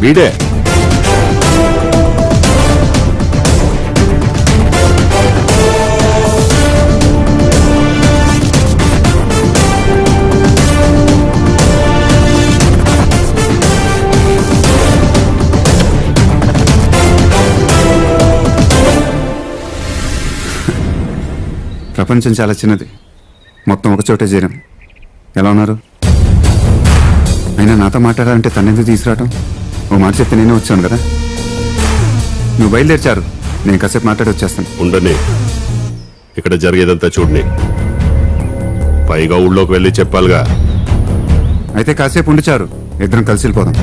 వీడే ప్రపంచం చాలా చిన్నది. మొత్తం ఒక చోటే చేరాం. ఎలా ఉన్నారు? అయినా నాతో మాట్లాడాలంటే తనెందుకు తీసుకురావటం? ఓ మాట చెప్తే నేనే వచ్చాను కదా? నువ్వు బయలుదేర్చారు. నేను కాసేపు మాట్లాడి వచ్చేస్తాను. ఉండని. ఇక్కడ జరిగేదంతా చూడని. పైగా ఊళ్ళోకి వెళ్ళి చెప్పాలిగా. అయితే కాసేపు ఉండిచారు. ఇద్దరం కలిసి వెళ్ళిపోదాం.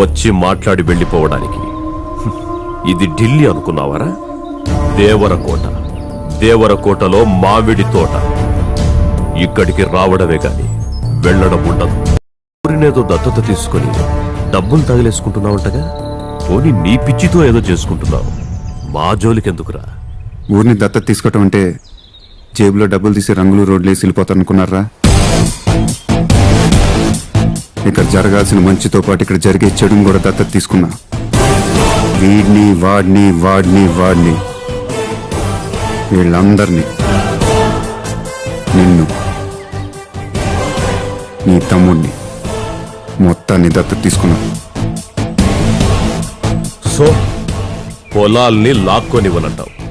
వచ్చి మాట్లాడి వెళ్ళిపోవడానికి. ఇది ఢిల్లీ అనుకున్నావరా? దేవరకోట. దేవరకోటలో మామిడి తోట. ఇక్కడికి రావడమే గాని వెళ్ళడం ఉండదు. ఎవరినేదో దత్తత తీసుకొని డబ్బులు తగిలేసుకుంటున్నావంటగా? పోనీ నీ పిచ్చితో ఏదో చేసుకుంటున్నావు. మా జోలికెందుకురా? ఊరిని దత్తత తీసుకోవటం అంటే జేబులో డబ్బులు తీసి రంగులు రోడ్లు వెళ్ళిపోతారనుకున్నారా? ఇక్కడ జరగాల్సిన మంచితో పాటు ఇక్కడ జరిగే చెడు కూడా దత్తత తీసుకున్నా. వీడిని వాడిని వాడిని వాడిని. వీళ్ళందరినీ. నిన్ను. నీ తమ్ముడిని మొత్తాన్ని దత్తత తీసుకున్నాను సో పొలాల్ని లాక్కొనివ్వనంటావు.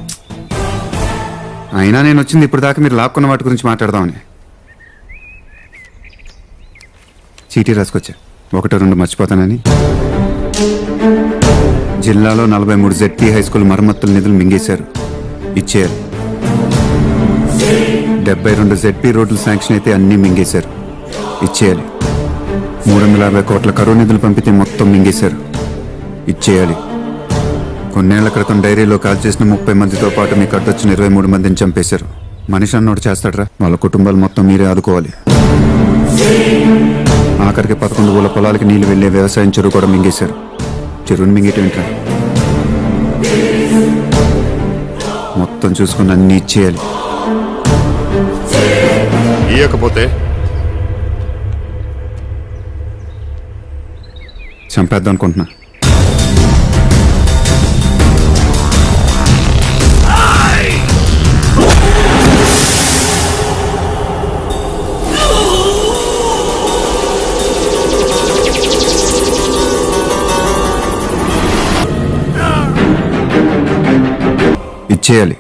అయినా నేను వచ్చింది ఇప్పుడు దాకా మీరు లాక్కున్న వాటి గురించి మాట్లాడదామని. చీటీ రాసుకొచ్చా. ఒకటో రెండు మర్చిపోతానని. జిల్లాలో నలభై మూడు జెడ్పీ హై స్కూల్ మరమ్మతుల నిధులు మింగేశారు. ఇచ్చేయాలి. డెబ్బై రెండు జెడ్పీ రోడ్లు శాంక్షన్ అయితే అన్నీ మింగేశారు. ఇచ్చేయాలి. మూడు వందల యాభై కోట్ల కరువు నిధులు పంపితే మొత్తం మింగేశారు. ఇచ్చేయాలి. కొన్నేళ్ళ క్రితం డైరీలో కాల్ చేసిన ముప్పై మందితో పాటు మీకు అడ్డొచ్చిన ఇరవై మూడు మందిని చంపేశారు. మనిషి అన్నోడు చేస్తాడరా. వాళ్ళ కుటుంబాలు మొత్తం మీరే ఆదుకోవాలి. ఆఖరికి పదకొండు ఊళ్ళ పొలాలకి నీళ్ళు వెళ్ళే వ్యవసాయం చెరువు కూడా మింగేశారు. చెరువుని మింగేటం ఏంట్రా? మొత్తం చూసుకుని అన్ని ఇచ్చేయాలి. ఇయ్యకపోతే చంపేద్దాం అనుకుంటున్నా ఇచ్చేయాలి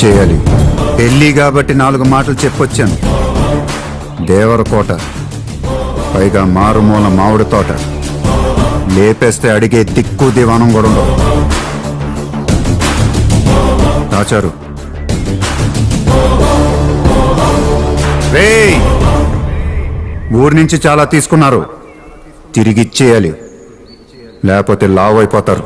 చేయాలి. పెళ్ళి కాబట్టి నాలుగు మాటలు చెప్పొచ్చాను. దేవరకోట పైగా మారుమూల మామిడి తోట. లేపేస్తే అడిగే దిక్కు దివానం కూడా ఉండవు దాచారు! ఊరి నుంచి చాలా తీసుకున్నారు. తిరిగిచ్చేయాలి లేకపోతే లావు అయిపోతారు